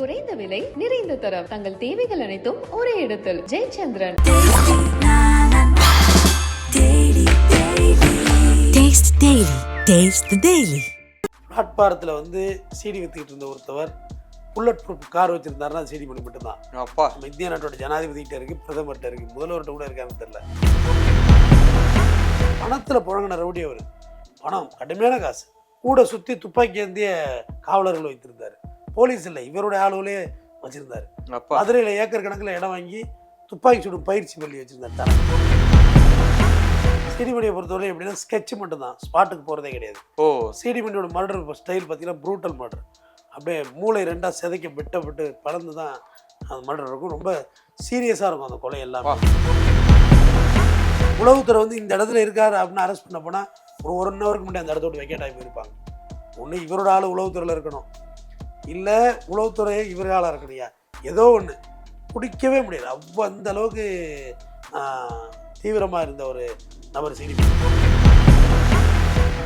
குறைந்த விலை நிறைந்த தரம். தங்கள் தேவைகள் அனைத்தும் ஒரே இடத்தில். Jayachandran. Taste Daily. Taste the Daily. பிளாட்பாரத்தில் வந்து சீடி வித்துக்கிட்டு இருந்த ஒருத்தவர் புல்லட் ப்ரூஃப் கார் வச்சிருந்தாருன்னா சீடி மணி மட்டும்தான். அப்பா. நம்ம இந்திய நாட்டோட ஜனாதிபதிகிட்ட இருக்கு பிரதமர்கிட்ட இருக்கு முதல்வர்கிட்ட கூட இருக்கான்னு தெரியல. பணத்தில் புழங்கின ரவுடி அவர். பணம் கடுமையான காசு. கூட சுற்றி துப்பாக்கி ஏந்திய காவலர்கள் வைத்திருந்தார். போலீஸ் இல்லை. இவருடைய ஆளுகளே வச்சிருந்தாரு. மதுரையில் ஏக்கர் கணக்கில் இடம் வாங்கி துப்பாக்கி சுடும் பயிற்சி பள்ளி வச்சிருந்தார் தர சீடிமணியை பொறுத்தவரை எப்படின்னா ஸ்கெட்ச் மட்டும்தான். ஸ்பாட்டுக்கு போகிறதே கிடையாது. ஓ. சீடிமணியோட மர்டர் ஸ்டைல் பார்த்தீங்கன்னா ப்ரூட்டல் மர்டர் அப்படியே மூளை ரெண்டாக செதைக்க வெட்டப்பட்டு பறந்து தான் அந்த மர்டர் இருக்கும். ரொம்ப சீரியஸாக இருக்கும் அந்த கொலை எல்லாமே. உளவுத்துறை வந்து இந்த இடத்துல இருக்காரு அப்படின்னு அரெஸ்ட் பண்ண போனால் ஒரு ஒரு ஒன் ஹவருக்கு முன்னாடி அந்த இடத்த விட்டு வெக்கேட் ஆகி போயிருப்பாங்க. ஒன்று இவரோட ஆள் உளவுத்துறையில் இருக்கணும். இல்லை உளவுத்துறை இவர்களாக இருக்கிறியா ஏதோ ஒன்று பிடிக்கவே முடியாது அவ்வளோ அந்த அளவுக்கு தீவிரமாக இருந்த ஒரு நபர் சீனிமணி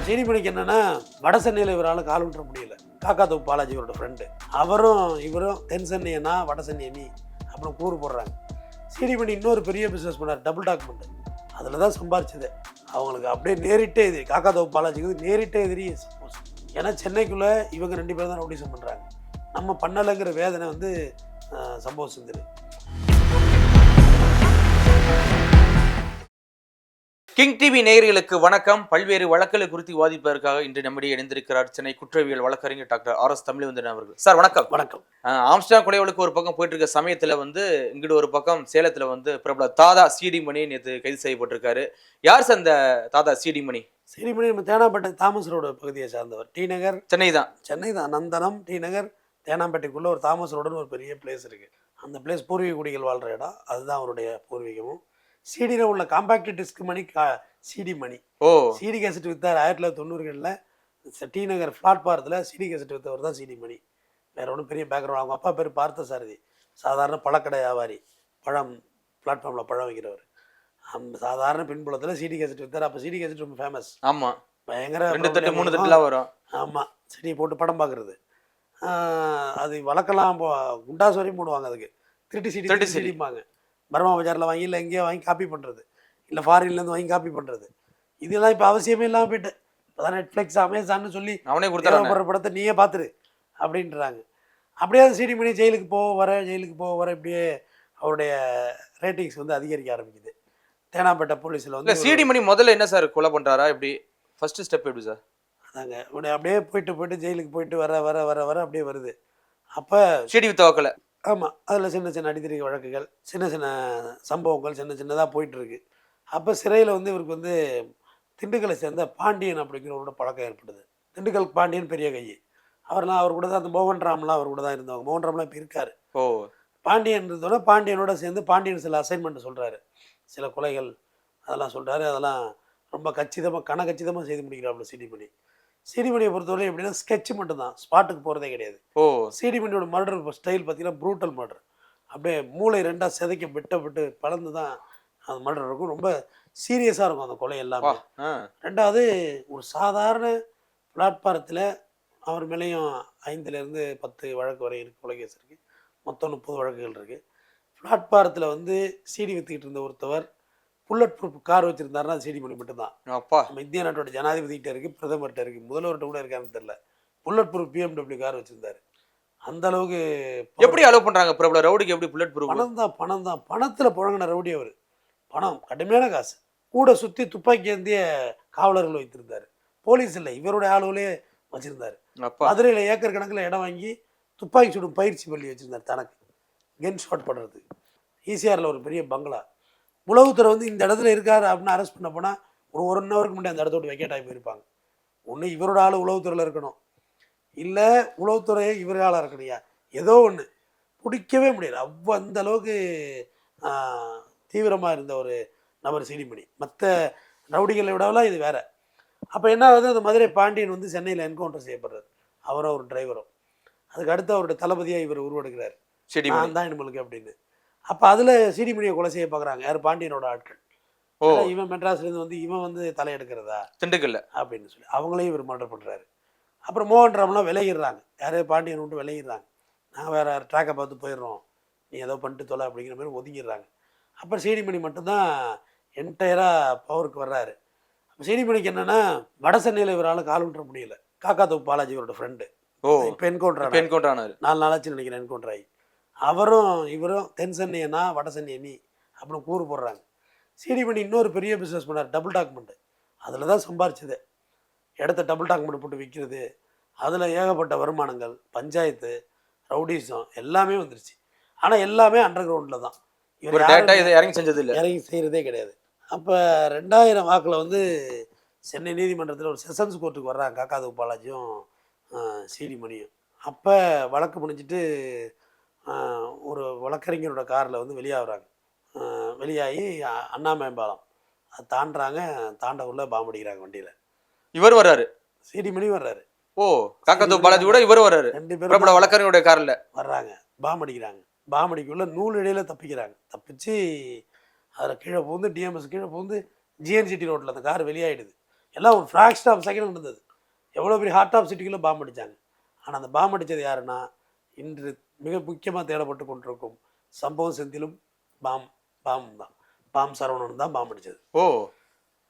சீனிமணிக்கு என்னென்னா வட சென்னையில் இவரால் கால் விட்டுற முடியல. காக்கா தோப்பு பாலாஜி இவரோட ஃப்ரெண்டு அவரும் இவரும் தென் சென்னையனா வட சென்னையனி நீ அப்புறம் கூறு போடுறாங்க. சீனிமணி இன்னொரு பெரிய பிஸ்னஸ் பண்ணார் டபுள் டாக்குமெண்ட் அதில் தான் சம்பாரிச்சது. அவங்களுக்கு அப்படியே நேரிட்டே எதிரி காக்கா தொப்பு பாலாஜிக்கு நேரிட்டே எதிரி சப்போஸ் ஏன்னா சென்னைக்குள்ளே இவங்க ரெண்டு பேரும் தான் நோட்டீஸ் பண்ணுறாங்க நம்ம பண்ணலைங்கிற வேதனை வந்து சம்பவம் சம்பவ கிங் டிவி நேயர்களுக்கு வணக்கம். பல்வேறு வழக்குகளை குறித்து விவாதிப்பதற்காக இன்று நம்மிடையே இணைந்திருக்கிறார் சென்னை குற்றவியல் வழக்கறிஞர் டாக்டர் ஆர் எஸ் தமிழ்வந்தன் அவர்கள். சார் வணக்கம். வணக்கம். ஆம்ஸ்டாங் கொலை வழக்கு ஒரு பக்கம் போயிட்டு இருக்க சமயத்துல வந்து இங்கிட்டு ஒரு பக்கம் சேலத்துல வந்து பிரபல தாதா சிடி மணி நேற்று கைது செய்யப்பட்டிருக்காரு. யார் சார் அந்த தாதா சிடி மணி சீனிமணி நம்ம தேனாம்பேட்டை தாமஸ் ரோடு பகுதியை சார்ந்தவர். டி நகர். சென்னை தான். சென்னை தான். நந்தனம் டி நகர் தேனாம்பேட்டைக்குள்ளே ஒரு தாமஸ் ரோடுன்னு ஒரு பெரிய பிளேஸ் இருக்குது அந்த பிளேஸ் பூர்வீக குடிகள் வாழ்கிற இடம். அதுதான் அவருடைய பூர்வீகமும். சிடியில் உள்ள காம்பாக்ட் டிஸ்க் மணி கா சிடி மணி. ஓ. சிடி கேசட் வித்தார் ஆயிரத்தி தொள்ளாயிரத்தி தொண்ணூறுகளில். டி நகர் பிளாட்பாரத்தில் சிடி கேசட் வித்தவர் தான் சிடி மணி. வேற ஒன்றும் பெரிய பேக்ரவுண்ட் அவங்க அப்பா பேர் பார்த்த சாரதி சாதாரண பழக்கடை வியாபாரி. பழம் பிளாட்ஃபார்மில் பழம் வைக்கிறவர். சாதாரண பின்புலத்தில் சிடி கேசட் வித்தார். அப்போ சிடி கேசட் ரொம்ப ஃபேமஸ் ஆமா. பயங்கர ரெண்டு தட்டு மூணு தட்டுலாம் வரும். ஆமாம் செடி போட்டு படம் பார்க்குறது அது வழக்கெல்லாம் போ குண்டாஸ் வரையும் போடுவாங்க அதுக்கு. திருட்டு சீடி திருட்டு. சீடிப்பாங்க பர்மா பஜாரில் வாங்கி இல்லை எங்கேயோ வாங்கி காப்பி பண்ணுறது இல்லை ஃபாரின்லேருந்து வாங்கி காப்பி பண்ணுறது இதெல்லாம் இப்போ அவசியமே இல்லாமல் போயிட்டு. இப்போ தான் நெட்ஃப்ளிக்ஸ் அமேசான்னு சொல்லி அவனே தேவைப்படுற படத்தை நீயே பார்த்துரு அப்படின்றாங்க. அப்படியே சிடி பண்ணி ஜெயிலுக்கு போக வர ஜெயிலுக்கு போக வர இப்படியே அவருடைய ரேட்டிங்ஸ் வந்து அதிகரிக்க ஆரம்பிக்குது. தேனாம்பேட்டை போலீஸில் வந்து சிடி மணி முதல்ல என்ன சார் கொலை பண்றாரா? எப்படி ஃபர்ஸ்ட் ஸ்டெப் எப்படி சார்? அதாங்க இப்படி அப்படியே போயிட்டு போயிட்டு ஜெயிலுக்கு போயிட்டு வர வர வர வர அப்படியே வருது. அப்போ சிடி வித்த ஆமாம் அதில் சின்ன சின்ன அடித்தடிக்க வழக்குகள் சின்ன சின்ன சம்பவங்கள் சின்ன சின்னதாக போயிட்டுருக்கு. அப்போ சிறையில் வந்து இவருக்கு வந்து திண்டுக்கலை சேர்ந்த பாண்டியன் அப்படிங்கிறவரோட பழக்கம் ஏற்படுது திண்டுக்கல் பாண்டியன் பெரிய கை அவர்லாம் அவர் கூட தான் அந்த மோகன் ராம்லாம் அவர் கூட தான் இருந்தவங்க. மோகன் ராம்லாம் இப்போ இருக்கார். ஓ. பாண்டியன் இருந்தோட பாண்டியனோட சேர்ந்து பாண்டியன் சில அசைன்மெண்ட் சொல்கிறாரு சில கொலைகள் அதெல்லாம் சொல்கிறாரு அதெல்லாம் ரொம்ப கச்சிதமாக கணக்கச்சிதமாக செய்து முடிக்கிறாப்புல சிடிமணி சிடிமணியை பொறுத்தவரை எப்படின்னா ஸ்கெட்ச் மட்டும்தான். ஸ்பாட்டுக்கு போகிறதே கிடையாது. ஓ. சீடிமணியோட மர்டர் ஸ்டைல் பார்த்தீங்கன்னா ப்ரூட்டல் மர்டர் அப்படியே மூளை ரெண்டாக செதைக்க வெட்டப்பட்டு பறந்து தான் அந்த மர்டர் இருக்கும். ரொம்ப சீரியஸாக இருக்கும் அந்த கொலை எல்லாமே. ரெண்டாவது ஒரு சாதாரண பிளாட்பாரத்தில் அவர் மேலேயும் ஐந்துலேருந்து பத்து வழக்கு வரை இருக்கு கொலை கேஸ் இருக்குது மொத்தம் முப்பது வழக்குகள் இருக்குது பிளாட்பாரத்தில் வந்து சீடி வித்துக்கிட்டு இருந்த ஒருத்தவர் புல்லட் ப்ரூஃப் கார் வச்சுருந்தாருன்னா அது சீடி மணி மட்டும்தான். அப்பா. நம்ம இந்திய நாட்டோட ஜனாதிபதிகிட்ட இருக்குது பிரதமர்கிட்ட இருக்குது முதல்வர்கிட்ட கூட இருக்கான்னு தெரில புல்லட் ப்ரூஃப் பிஎம்டபிள்யூ கார் வச்சுருந்தாரு. அந்த அளவுக்கு எப்படி அலோவ் பண்றாங்க பிரபல ரவுடிக்கு எப்படி புல்லட் ப்ரூஃப் பணம் தான் பணம் தான். பணத்தில் புழங்கின ரவுடி அவர். பணம் கடுமையான காசு. கூட சுற்றி துப்பாக்கி ஏந்திய காவலர்கள் வைத்திருந்தார். போலீஸ் இல்லை இவருடைய ஆளுகளே வச்சுருந்தார். மதுரையில் ஏக்கர் கணக்கில் இடம் வாங்கி துப்பாக்கி சுடும் பயிற்சி பள்ளி வச்சுருந்தார் தனக்கு. கன் ஷாட் பண்ணுறது ஈசிஆரில் ஒரு பெரிய பங்களா. உளவுத்துறை வந்து இந்த இடத்துல இருக்காரு அப்படின்னு அரெஸ்ட் பண்ண போனால் ஒரு ஒரு ஒன் ஹவருக்கு முன்னாடி அந்த இடத்த விட்டு வெக்கேட் ஆகி போயிருப்பாங்க. ஒன்று இவரோட ஆள் உளவுத்துறையில் இருக்கணும். இல்லை உளவுத்துறையே இவர் ஆளாக இருக்கணும்யா. ஏதோ ஒன்று பிடிக்கவே முடியாது அவ்வளோ அந்த அளவுக்கு தீவிரமாக இருந்த ஒரு நபர் சீனிமணி. மற்ற ரவுடிகளை விடவெல்லாம் இது வேற. அப்போ என்ன ஆகுது? அந்த மதுரை பாண்டியன் வந்து சென்னையில் என்கவுண்டர் செய்யப்படுறாரு. அவரும் ஒரு டிரைவரும் அதுக்கு அடுத்து அவருடைய தளபதியாக இவர் உருவெடுக்கிறார். செடி நான் தான் இனிமலுக்கு அப்படின்னு அப்போ அதில் சீனிமணியை கொலை செய்ய பார்க்குறாங்க யார்? பாண்டியனோட ஆட்கள். ஓ. இவன் மெட்ராஸ்லேருந்து வந்து இவன் வந்து தலையெடுக்கிறதா? திண்டுக்கல்ல. அப்படின்னு சொல்லி அவங்களையும் இவர் மர்டர் பண்ணுறாரு அப்புறம் மோகன் ராம்லாம் விலகிடுறாங்க. யாரே பாண்டியன் விட்டு விலகிடுறாங்க. நாங்கள் வேறு ட்ராக்கை பார்த்து போயிடுறோம். நீ ஏதோ பண்ணிட்டு தொலை அப்படிங்கிற மாதிரி ஒதுங்கிடுறாங்க. அப்புறம் சீனிமணி மட்டும்தான் என்டையராக பவருக்கு வர்றாரு. அப்போ சீனிமணிக்கு என்னென்னா வட சென்னையில் இவரால் கால் விட்டுற முடியல. காக்கா தோப்பு பாலாஜி இவரோட ஃப்ரெண்டு ஓ. இப்போ என்கவுண்டர் என்கவுண்டர் ஆனாரு நாலு நாளாச்சு நினைக்கிறேன் என்கவுண்டர் ஆகி அவரும் இவரும் தென் சென்னையனா வட சென்னை நீ அப்படின்னு கூறு போடுறாங்க. சீனிமணி இன்னொரு பெரிய பிஸ்னஸ் பண்ணார் டபுள் டாக்குமெண்ட் அதில் தான் சம்பாரிச்சது. இடத்த டபுள் டாக்குமெண்ட் போட்டு விற்கிறது அதில் ஏகப்பட்ட வருமானங்கள் பஞ்சாயத்து ரவுடிசம் எல்லாமே வந்துருச்சு. ஆனால் எல்லாமே அண்டர் கிரவுண்டில் தான். இவர் டேட்டா இதை இறங்கி செஞ்சது இல்ல. இறங்கி செய்கிறதே கிடையாது. அப்போ ரெண்டாயிரம் வாக்கில் வந்து சென்னை நீதிமன்றத்தில் ஒரு செஷன்ஸ் கோர்ட்டுக்கு வர்றாங்க காக்காது பாலாஜியும் சிடி மணியும். அப்போ வழக்கு முடிஞ்சிட்டு ஒரு வழக்கறிஞரோட காரில் வந்து வெளியாகிறாங்க. வெளியாகி அண்ணா மேம்பாலம் அது தாண்டுறாங்க தாண்ட உள்ள பாம்பு அடிக்கிறாங்க வண்டியில். இவர் வர்றாரு? சிடி மணி வர்றாரு. ஓ காக்கத்தோ பாலாஜி கூட இவர் வர்றாரு. ரெண்டு பிரபல பேரும் வழக்கறிஞருடைய கார்ல. வர்றாங்க பாம்பு அடிக்கிறாங்க. பாம்பு அடிக்குள்ள நூல் இடையில தப்பிக்கிறாங்க. தப்பிச்சு அதில் கீழே பூந்து டிஎம்எஸ் கீழே பூந்து ஜிஎன்சிடி ரோட்டில் அந்த கார் வெளியாயிடுது. எல்லாம் ஒரு ஃப்ராக்ஷன் ஆஃப் செகண்ட் நடந்தது எவ்வளோ பெரிய ஹார்ட் ஆஃப் சிட்டிக்குள்ளே பாம்பு அடித்தாங்க ஆனால் அந்த பாம்பு அடித்தது யாருன்னா இன்று மிக முக்கியமாக தேடப்பட்டு கொண்டிருக்கும் சம்பவம் செந்திலும் பாம் பாம் தான். பாம் சரவணன் தான் பாம்பு அடித்தது ஓ.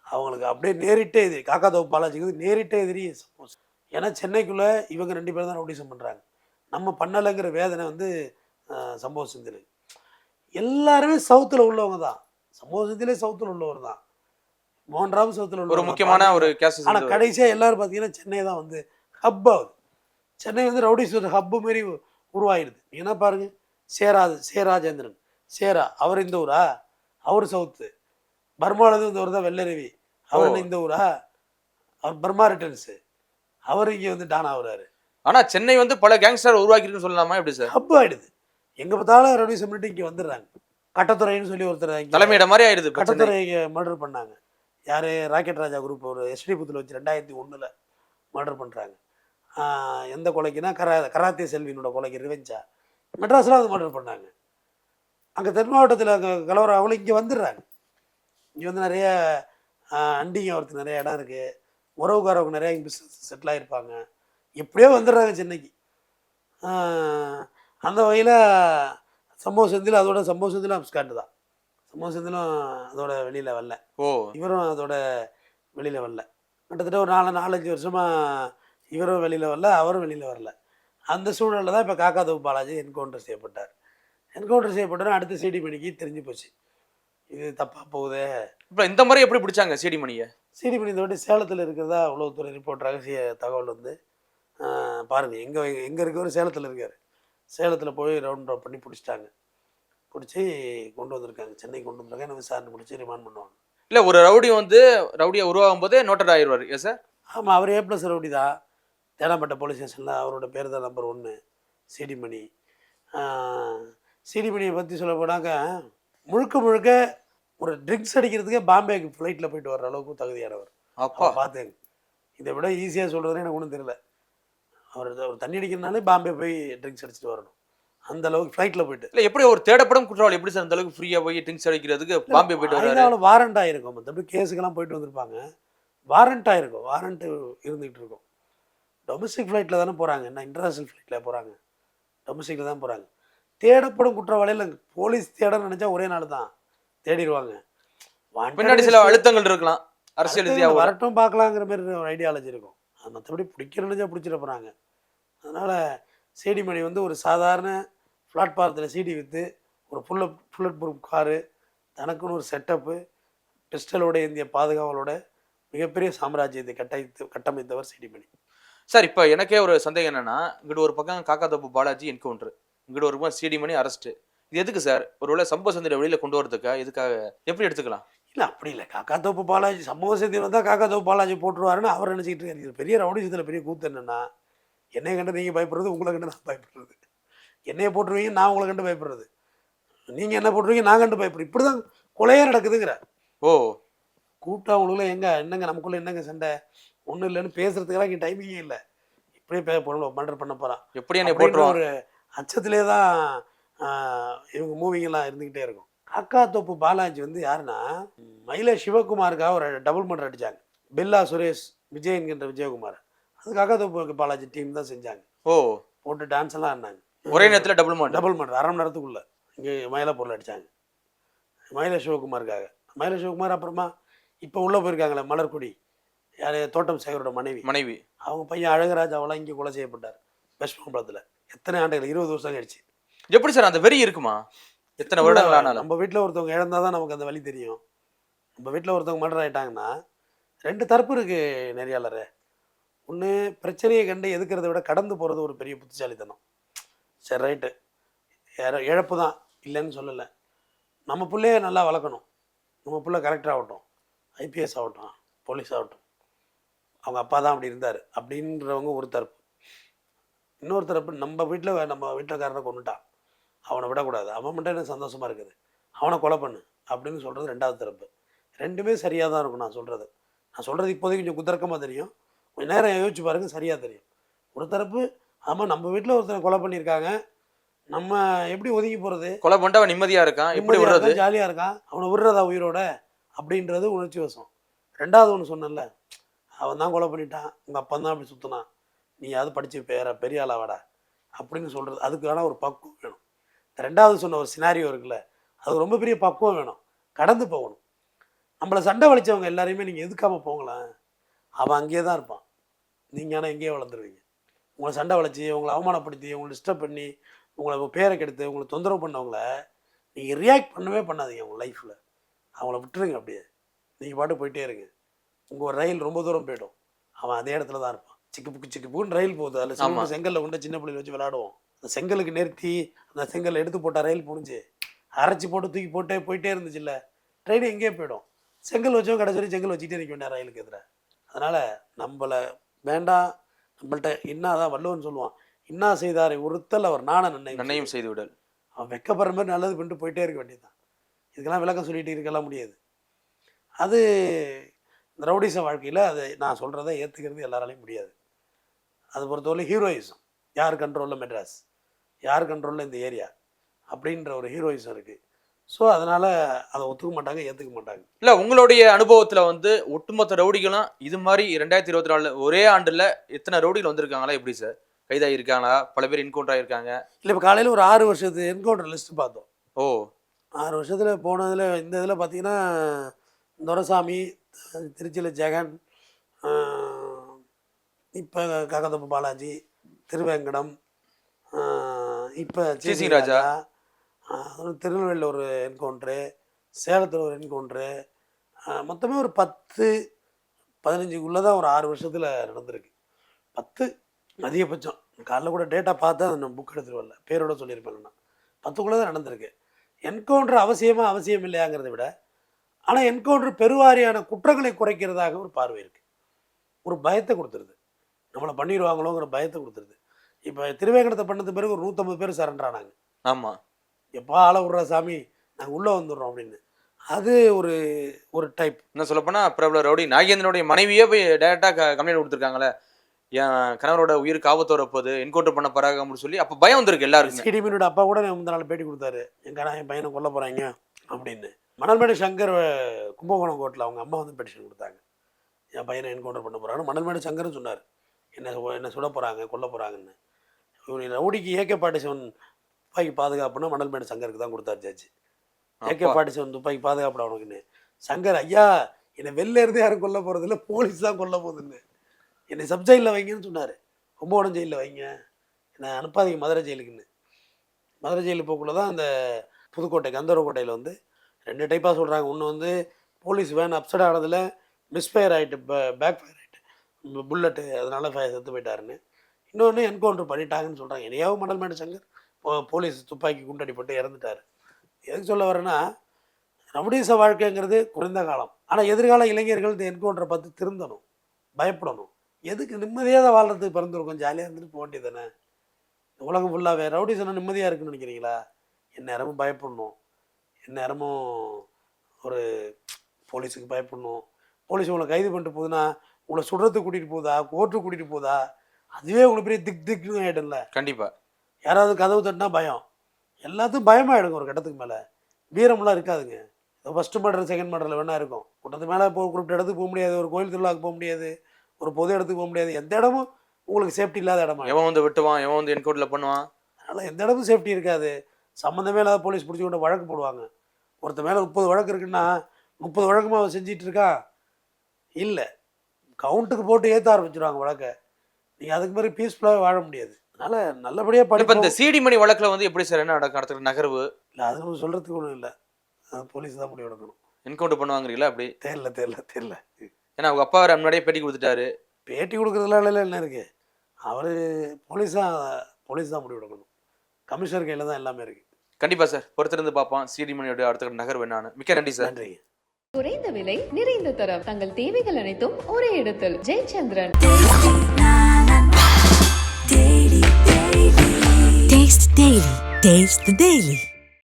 அவங்களுக்கு அப்படியே நேரிட்டே எதிரி காக்கா தோப்பு பாலாஜிக்கு நேரிட்டே எதிரி சப்போஸ் ஏன்னா சென்னைக்குள்ளே இவங்க ரெண்டு பேரும் தான் ரவுடிசம் பண்ணுறாங்க நம்ம பண்ணலைங்கிற வேதனை வந்து சம்பவ செந்தில் எல்லாருமே சவுத்தில் உள்ளவங்க தான். சம்பவ செந்திலே சவுத்தில் உள்ளவர் தான். மோகன்ராம் சவுத்தில் ஒரு உள்ளவர் முக்கியமான ஒரு கேஸ் ஆனால் கடைசியாக எல்லாரும் பார்த்தீங்கன்னா சென்னை தான் வந்து ஹப் ஆகுது. சென்னை வந்து ரவுடிஸ்வர் ஹப்பு மாரி உருவாயிடுது ஏன்னா பாருங்க சேராது சேராஜேந்திரன் சேரா அவர் இந்த ஊரா? அவர் சவுத்து. பர்மாவிலேருந்து இந்த ஊர் தான் வெள்ளரவி. அவர். என்ன இந்த ஊரா? அவர் பர்மா ரிட்டர்ன்ஸு அவர் இங்கே வந்து டான் ஆகுறாரு. ஆனா சென்னை வந்து பல கேங்ஸ்டர் உருவாக்கி இருக்குன்னு சொல்லலாமா? எப்படி சார்? ஹப் ஆயிடுது. எங்கே பார்த்தாலும் ரவுடிசம் பண்ணிட்டு இங்கே வந்துடுறாங்க. கட்டத்துறைன்னு சொல்லி ஒருத்தர் தலைமையிட மாதிரி ஆயிடுது. கட்டத்துறை மர்டர் பண்ணாங்க. யார்? ராக்கெட் ராஜா குரூப் ஒரு எஸ்டி புத்தில் வச்சு ரெண்டாயிரத்தி ஒன்றில் மர்டர் பண்ணுறாங்க எந்த கொலைக்குன்னா கரா கராத்தே செல்வினோட கொலைக்கு ரிவெஞ்சா மெட்ராஸில் வந்து மர்டர் பண்ணாங்க. அங்கே தென் மாவட்டத்தில் அங்கே கலவரம் அவங்களும் இங்கே வந்துடுறாங்க. இங்கே வந்து நிறைய அண்டிங்க ஒருத்தர் நிறைய இடம் இருக்குது உறவுக்காரவங்க நிறைய இங்கே பிஸ்னஸ் செட்டில் ஆகிருப்பாங்க எப்படியோ வந்துடுறாங்க சென்னைக்கு. அந்த வகையில் சம்பவ செந்தில் அதோட சம்பவ செந்திலும் அப்ஸ்காட்டு தான். சம்பவ செந்திலும் அதோட வெளியில் வரல. ஓ. இவரும் அதோட வெளியில் வரல. கிட்டத்தட்ட ஒரு நாலு நாலஞ்சு வருஷமாக இவரும் வெளியில் வரல அவரும் வெளியில் வரல. அந்த சூழலில் தான் இப்போ காக்காதவு பாலாஜி என்கவுண்டர் செய்யப்பட்டார். என்கவுண்டர் செய்யப்பட்டோன்னா அடுத்த சிடி மணிக்கு தெரிஞ்சு போச்சு. இது தப்பாக போகுதே. இப்ப இந்த மாதிரி எப்படி பிடிச்சாங்க சிடி மணியை? சிடி மணி இந்த வாட்டி சேலத்தில் இருக்கிறதா உளவுத்துறை ரிப்போர்ட் ரகசிய தகவல் வந்து ஆஹ், பாருங்க எங்கே எங்கே இருக்கவர் சேலத்தில் இருக்கார். சேலத்தில் போய் ரவுண்ட் ட்ராப் பண்ணி பிடிச்சிட்டாங்க. பிடிச்சி கொண்டு வந்திருக்காங்க. சென்னை கொண்டு வந்திருக்காங்க. விசாரணை முடிச்சு ரிமாண்ட் பண்ணுவாங்க. இல்ல ஒரு ரவுடி வந்து ரவுடியா உருவாகும் போதே நோட்டட் ஆயிடுவாரு ஏ சார் ஆமாம் அவர் ஏ ப்ளஸ் ரவுடி தான் தேனாம்பேட்டை போலீஸ் ஸ்டேஷனில் அவரோட பேர் தான் நம்பர் ஒன்று சிடிமணி சிடிமணியை பற்றி சொல்ல போனாக்க முழுக்க முழுக்க ஒரு ட்ரிங்க்ஸ் அடிக்கிறதுக்கே பாம்பேக்கு ஃப்ளைட்டில் போயிட்டு வர்ற அளவுக்கு தகுதியானவர். அப்பா. அப்பா பார்த்தேங்க இதை விட ஈஸியாக சொல்கிறதுன்னு எனக்கு ஒன்றும் தெரியல. அவர் அவர் தண்ணி அடிக்கிறனாலே பாம்பே போய் ட்ரிங்க்ஸ் அடிச்சுட்டு வரணும். அந்த அளவுக்கு ஃப்ளைட்டில் போயிட்டு. இல்ல எப்படி ஒரு தேடப்படும் குற்றவாளி எப்படி சார் அந்த அளவுக்கு ஃப்ரீயா போய் ட்ரிங்க்ஸ் அடிக்கிறதுக்கு பாம்பே போயிட்டு ஐநாவில் வாரண்ட் ஆகிருக்கும் மற்றபடி கேஸுக்கெல்லாம் போயிட்டு வந்திருப்பாங்க. வாரண்ட் ஆகிருக்கும் வாரண்ட் இருந்துகிட்டு இருக்கும். டொமஸ்டிக் ஃப்ளைட்டில் தானே போகிறாங்க என்ன இன்டர்நேஷ்னல் ஃப்ளைட்டில் போகிறாங்க டொமஸ்டிக்கில் தான் போகிறாங்க தேடப்படும் குற்றவாளியில் போலீஸ் தேட நினச்சா ஒரே நாள் தான். தேடிடுவாங்க. பின்னாடி சில அழுத்தங்கள் இருக்கலாம். அரசியல் வரட்டும் பார்க்கலாங்கிற மாதிரி ஒரு ஐடியாலஜி இருக்கும். அது மற்றபடி பிடிக்கிற நினைச்சா பிடிச்சிட போகிறாங்க அதனால் சிடி மணி வந்து ஒரு சாதாரண பிளாட்பாரத்தில் சிடி விற்று ஒரு ஃபுல்ல ஃபுல்லட் ப்ரூஃப் காரு தனக்குன்னு ஒரு செட்டப்பு பிஸ்டலோட இந்திய பாதுகாவலோட மிகப்பெரிய சாம்ராஜ்யத்தை கட்டமைத்து கட்டமைத்தவர் சிடி மணி சார் இப்போ எனக்கே ஒரு சந்தேகம் என்னன்னா இங்கிட்டு ஒரு பக்கம் காக்கா தப்பு பாலாஜி என்கவுண்டர் இங்கிட்டு ஒரு பக்கம் சிடி மணி அரெஸ்ட் இது எதுக்கு சார்? ஒருவேளை சம்பவ சந்திர வெளியில கொண்டு வரதுக்கா? எதுக்காக? எப்படி எடுத்துக்கலாம்? இல்லை அப்படி இல்லை. காக்கா தோப்பு பாலாஜி சமூக செய்தி வந்தால் காக்கா தோப்பு பாலாஜி போட்டுருவாருன்னு அவர் நினச்சிக்கிட்டு இருக்காரு. இது பெரிய ரவுடிசத்தில் பெரிய கூத்து என்னென்னா என்னைய கண்டு நீங்கள் பயப்படுறது உங்களை கண்டு நான் பயப்படுறது. என்னைய போட்டுருவீங்க நான் உங்களை கண்டு பயப்படுறது. நீங்கள் என்ன போட்டுருவீங்க நான் கண்டு பயப்படுறேன் இப்படி தான் கொலையே நடக்குதுங்கிற. ஓ. கூப்பிட்டா அவங்களுக்குள்ள எங்க? என்னங்க நமக்குள்ள என்னங்க சண்டை? ஒன்றும் இல்லைன்னு பேசுறதுக்கெல்லாம் இங்கே டைமிங்கே இல்லை. இப்படியே பே பொருள் மர்டர் பண்ண போகிறான் எப்படி என்னை போட்டுருவான்? ஒரு அச்சத்திலே தான் இவங்க மூவிங் எல்லாம் இருந்துக்கிட்டே இருக்கும். காக்கா தோப்பு பாலாஜி வந்து யாருன்னா மயில சிவகுமாருக்காக ஒரு டபுள் மர்டர் அடிச்சாங்க. பெல்லா சுரேஷ் விஜய் என்கின்ற விஜயகுமார். அது காக்கா தோப்பு பாலாஜி டீம் தான் செஞ்சாங்க. ஓ. போட்டு டான்ஸ் எல்லாம் ஆடினாங்க. ஒரே நேரத்துல டபுள் மாட்டு டபுள் மர்டர் அரை மணி நேரத்துக்குள்ள. இங்கே மயிலாப்பூரில் அடித்தாங்க மயில சிவகுமாருக்காக. மயில சிவகுமார் அப்புறமா இப்போ உள்ளே போயிருக்காங்களே மலர்கொடி. யார் தோட்டம் சேகரோட மனைவி. மனைவி. அவங்க பையன் அழகராஜ் அவெல்லாம் இங்கே கொலை செய்யப்பட்டார். வெஸ்ட் மாம்பலத்தில் எத்தனை ஆண்டுகள்? இருபது வருஷம் ஆயிடுச்சு எப்படி சார் அந்த வெறி இருக்குமா? எத்தனை வருடங்கள் ஆனாலும். நம்ம வீட்டில் ஒருத்தவங்க இழந்தால் தான் நமக்கு அந்த வழி தெரியும். நம்ம வீட்டில் ஒருத்தவங்க மர்டர் ஆயிட்டாங்கன்னா ரெண்டு தரப்பு இருக்கு நெறியாளர். ஒன்று பிரச்சனையை கண்டு எதுக்கிறத விட கடந்து போகிறது ஒரு பெரிய புத்திசாலித்தனம். சரி ரைட்டு இழப்பு தான். இல்லைன்னு சொல்லலை. நம்ம பிள்ளைய நல்லா வளர்க்கணும். நம்ம பிள்ளை கரெக்டாக ஆகட்டும். ஐபிஎஸ் ஆகட்டும். போலீஸ் ஆகட்டும். அவங்க அப்பா தான் அப்படி இருந்தார். அப்படின்றவங்க ஒரு தரப்பு. இன்னொரு தரப்பு நம்ம வீட்டில் நம்ம வீட்டுக்காரனை கொண்டுட்டான் அவனை விடக்கூடாது. அவன் மட்டும் எனக்கு சந்தோஷமாக இருக்குது. அவனை கொலை பண்ணு அப்படின்னு சொல்கிறது ரெண்டாவது தரப்பு. ரெண்டுமே சரியாக தான் இருக்கும் நான் சொல்கிறது நான் சொல்கிறது இப்போதைக்கு கொஞ்சம் குதர்க்கமாக தெரியும். கொஞ்சம் நேரம் யோசிச்சு பாருங்க சரியாக தெரியும். ஒரு தரப்பு ஆமாம் நம்ம வீட்டில் ஒருத்தனை கொலை பண்ணியிருக்காங்க. நம்ம எப்படி ஒதுங்கி போகிறது கொலை பண்ணிட்டு அவன் நிம்மதியா இருக்கான்? எப்படி விடுறது? ஜாலியாக இருக்கான். அவனை விடுறதா உயிரோட? அப்படின்றது உணர்ச்சி வசம். ரெண்டாவது ஒன்று சொன்னேன்ல அவன் தான் கொலை பண்ணிட்டான். உங்கள் அப்பா தான் அப்படி சுற்றினான் நீ அது படித்து பேர பெரிய ஆளாவாடா அப்படின்னு சொல்கிறது அதுக்கான ஒரு பக்குவம் வேணும். இந்த ரெண்டாவது சொன்ன ஒரு சினாரியோ இருக்குல்ல அது ரொம்ப பெரிய பக்குவம் வேணும். கடந்து போகணும். நம்மளை சண்டை வலிச்சவங்க எல்லாரையுமே நீங்கள் எதுக்காமல் போங்களேன் அவன் அங்கேயே தான் இருப்பான். நீங்கள் ஆனால் எங்கேயே வளர்ந்துருவீங்க. உங்களை சண்டை வளைச்சி உங்களை அவமானப்படுத்தி உங்களை டிஸ்டர்ப் பண்ணி உங்களை பேரை கெடுத்து உங்களை தொந்தரவு பண்ணவங்கள நீங்கள் ரியாக்ட் பண்ணவே பண்ணாதீங்க உங்கள் லைஃப்பில் அவங்கள விட்டுருங்க அப்படியே. நீங்கள் பாட்டு போயிட்டே இருங்க. உங்கள் ரயில் ரொம்ப தூரம் போயிடும். அவன் அதே இடத்துல தான் இருப்பான். சிக்கு புக்கு சிக்கு புக்குன்னு ரயில் போகுது. அதில் ஆமா. செங்கல்ல கொண்டு சின்ன பிள்ளைல வச்சு விளையாடுவோம். அந்த செங்கலுக்கு நிறுத்தி அந்த செங்கல்ல எடுத்து போட்டால் ரயில் போணுச்சு அரைச்சி போட்டு தூக்கி போட்டே போயிட்டே இருந்துச்சுல்ல ட்ரெயின் எங்கேயே போயிடும். செங்கல் வச்சோம் கடைசி செங்கல் வச்சுட்டே நிற்க வேண்டிய ரயிலுக்கு எதிர. அதனால் நம்மளை வேண்டாம். நம்மள்ட்ட இன்னாதான் வள்ளுவன் சொல்லுவான். இன்னா செய்தாரை ஒருத்தல் அவர் நாண நன்மை நன்னையும் செய்து. விடல் அவன் வெக்கப்படுற மாதிரி நல்லது பண்ணிட்டு போயிட்டே இருக்க வேண்டியதுதான். இதுக்கெல்லாம் விளக்கம் சொல்லிட்டு இருக்கலாம் முடியாது. அது இந்த ரவுடிச வாழ்க்கையில் அதை நான் சொல்கிறத ஏற்றுக்கிறது எல்லாராலையும் முடியாது. அது பொறுத்தவரை ஹீரோயிசம். யார் கண்ட்ரோலில் மெட்ராஸ்? யார் கண்ட்ரோலில் இந்த ஏரியா? அப்படின்ற ஒரு ஹீரோயிசம் இருக்குது ஸோ அதனால் அதை ஒத்துக்க மாட்டாங்க ஏற்றுக்க மாட்டாங்க. இல்ல உங்களுடைய அனுபவத்துல வந்து ஒட்டுமொத்த ரவுடிகளும் இது மாதிரி ரெண்டாயிரத்தி இருபத்தி நாலுல ஒரே ஆண்டுல எத்தனை ரவுடிகள் வந்திருக்காங்களா? எப்படி சார்? கைதாகி இருக்காங்களா பல பேர் இன்கவுண்டர் ஆயிருக்காங்க இல்லை இப்போ காலையில் ஒரு ஆறு வருஷத்து என்கவுண்டர் லிஸ்ட் பார்த்தோம். ஓ. ஆறு வருஷத்தில் போனதில் இந்த இதில் பார்த்தீங்கன்னா துரசாமி திருச்சியில் ஜெகன் இப்போ ககதப்பு பாலாஜி திருவேங்கடம் இப்போ சிசி ராஜா. திருநெல்வேலியில் ஒரு என்கவுண்ட்ரு சேலத்தில் ஒரு என்கவுண்ட்ரு மொத்தமே ஒரு பத்து பதினஞ்சுக்குள்ளே தான் ஒரு ஆறு வருஷத்தில் நடந்திருக்கு. பத்து அதிகபட்சம். காலைல கூட டேட்டா பார்த்து அதை நான் புக் எடுத்துட்டு வரல. பேரோட சொல்லியிருப்பேன் நான். பத்துக்குள்ளே தான் நடந்திருக்கு. என்கவுண்டர் அவசியமா அவசியம் இல்லையாங்கிறத விட ஆனால் என்கவுண்டர் பெருவாரியான குற்றங்களை குறைக்கிறதாக ஒரு பார்வை இருக்குது ஒரு பயத்தை கொடுத்துருது. நம்மளை பண்ணிடுவாங்களோங்கிற பயத்தை கொடுத்துருது. இப்போ திருவேங்கடத்தை பண்ணது பிறகு ஒரு நூற்றம்பது பேர் சரண்டர் ஆனாங்க ஆமா. எப்பா ஆள விட்றா சாமி நாங்கள் உள்ளே வந்துடுறோம் அப்படின்னு. அது ஒரு ஒரு டைப் என்ன சொல்ல போனா பிரபல ரவுடி நாகேந்திரனுடைய மனைவியே போய் டைரக்டா கம்ப்ளைண்ட் கொடுத்துருக்காங்களே. என் கணவரோட உயிருக்கு ஆபத்து வரப்போகுது என்கவுண்டர் பண்ண போறாங்க அப்படின்னு சொல்லி அப்ப பயம் வந்திருக்கு எல்லாருக்குமே. சிடிமினோட அப்பா கூட முந்தின நாள் பேட்டி கொடுத்தாரு. நான் என் பையனை கொல்ல போகிறாங்க அப்படின்னு. மணல்மேடு சங்கர் கும்பகோணம் கோர்ட்டில் அவங்க அம்மா வந்து பெட்டிஷன் கொடுத்தாங்க. என் பையனை என்கவுண்டர் பண்ண போகிறாங்க மணல்மேடு சங்கரும் சொன்னார். என்ன சு- என்ன சுட போகிறாங்க கொல்ல போகிறாங்கன்னு இவர் ரவுடிக்கு ஏகே பாட்டி செவன் துப்பாக்கி பாதுகாப்புன்னா மணல்மேடு சங்கருக்கு தான் கொடுத்தாரு ஜட்ஜி. ஏகே அப்பா. பாட்டி செவன் துப்பாக்கி பாதுகாப்புடா உனக்குன்னு. சங்கர் ஐயா என்னை வெளில இருந்து யாரும் கொல்ல போகிறதில்ல போலீஸ் தான் கொல்ல போகுதுன்னு. என்னை சப் ஜெயிலில் வைங்கன்னு சொன்னார். கும்பகோணம் ஜெயிலில் வைங்க. என்னை அனுப்பாதீங்க மதுரை ஜெயிலுக்குன்னு மதுரை ஜெயிலுக்கு போகக்குள்ள தான் அந்த புதுக்கோட்டை கந்தரக்கோட்டையில் வந்து ரெண்டு டைப்பாக சொல்கிறாங்க ஒன்று வந்து போலீஸ் வேன் அப்செட் ஆனதில் மிஸ்ஃபயர் ஆகிட்டு பேக் ஃபயர் ஆகிட்டு புல்லட்டு அதனால் ஃபயர் செத்து போயிட்டாருன்னு. இன்னொன்று என்கவுண்டர் பண்ணிட்டாங்கன்னு சொல்கிறாங்க என்னையாவும் மடல் மேடு சங்கர் போ- போலீஸ் துப்பாக்கி குண்டடிப்பட்டு இறந்துட்டார். எதுக்கு சொல்ல வரேன்னா ரவுடீச வாழ்க்கைங்கிறது குறைந்த காலம். ஆனால் எதிர்கால இளைஞர்கள் இந்த என்கவுண்டரை பார்த்து திருந்தணும் பயப்படணும். எதுக்கு நிம்மதியாக தான் வாழ்கிறதுக்கு பிறந்திருக்கும் ஜாலியாக இருந்துட்டு போக வேண்டியதானே தானே? உலகம் ஃபுல்லாகவே ரவுடிசனா நிம்மதியாக இருக்குன்னு நினைக்கிறீங்களா? என் நேரமும் பயப்படணும். நேரமும் ஒரு போலீஸுக்கு பயப்படணும். போலீஸ் உங்களை கைது பண்ணிட்டு போகுதுன்னா உங்களை சுடுறதுக்கு கூட்டிகிட்டு போகுதா? கோர்ட்டுக்கு கூட்டிகிட்டு போகுதா? அதுவே உங்களுக்கு பெரிய திக் திக்னு ஆகிடும்ல கண்டிப்பா. யாராவது கதவு தட்டினா பயம். எல்லாத்துக்கும் பயமாயிடுங்க ஒரு கட்டத்துக்கு மேலே. வீரம்லாம் இருக்காதுங்க. ஃபஸ்ட்டு மர்டர் செகண்ட் மர்டரில் வேணா இருக்கும். கூட்டத்து மேலே போ குறிப்பிட்ட இடத்துக்கு போக முடியாது. ஒரு கோயில் திருவிழாவுக்கு போக முடியாது. ஒரு பொது இடத்துக்கு போக முடியாது. எந்த இடமும் உங்களுக்கு சேஃப்டி இல்லாத இடமா? எவன் வந்து வெட்டுவான்? எவன் வந்து என்கவுண்டர்ல பண்ணுவான்? அதனால் எந்த இடமும் சேஃப்டி இருக்காது. சம்மந்தமே இல்லாத போலீஸ் பிடிச்சி கொண்டு வழக்கு போடுவாங்க. ஒருத்த மேலே முப்பது வழக்கு இருக்குன்னா முப்பது வழக்குமா அவன் செஞ்சிட்டு இருக்கா இல்லை. கவுண்ட்டுக்கு போட்டு ஏற்ற ஆரம்பிச்சிருவாங்க வழக்கை. நீங்கள் அதுக்கு மாதிரி பீஸ்ஃபுல்லாகவே வாழ முடியாது. அதனால் நல்லபடியாக இப்ப படிப்போம் இந்த சிடி மணி வழக்குல வந்து எப்படி சார் என்ன நடக்கும்? அடுத்த நகர்வு? இல்லை அது சொல்கிறதுக்கு ஒன்றும் இல்லை. போலீஸ் தான் முடிவு எடுக்கணும். என்கவுண்டர் பண்ணுவாங்கிறீங்களா அப்படி? தெரியல தெரியல தெரியல. ஏன்னா அவங்க அப்பா முன்னாடியே பேட்டி கொடுத்துட்டாரு. பேட்டி கொடுக்குறதுல என்ன இருக்குது அவர் போலீஸ் தான் போலீஸ் தான் முடிவு எடுக்கணும். கமிஷனர் கையில் தான் எல்லாமே இருக்குது கண்டிப்பா சார். பொறுத்திருந்து பார்ப்போம். சிடி மணியோட அடுத்த நகர்வு என்னன்னு. மிக்க நன்றி சார். நன்றிங்க குறைந்த விலை நிறைந்த தரம். தங்கள் தேவைகள் அனைத்தும் ஒரே இடத்தில். ஜெயச்சந்திரன். Taste the Daily.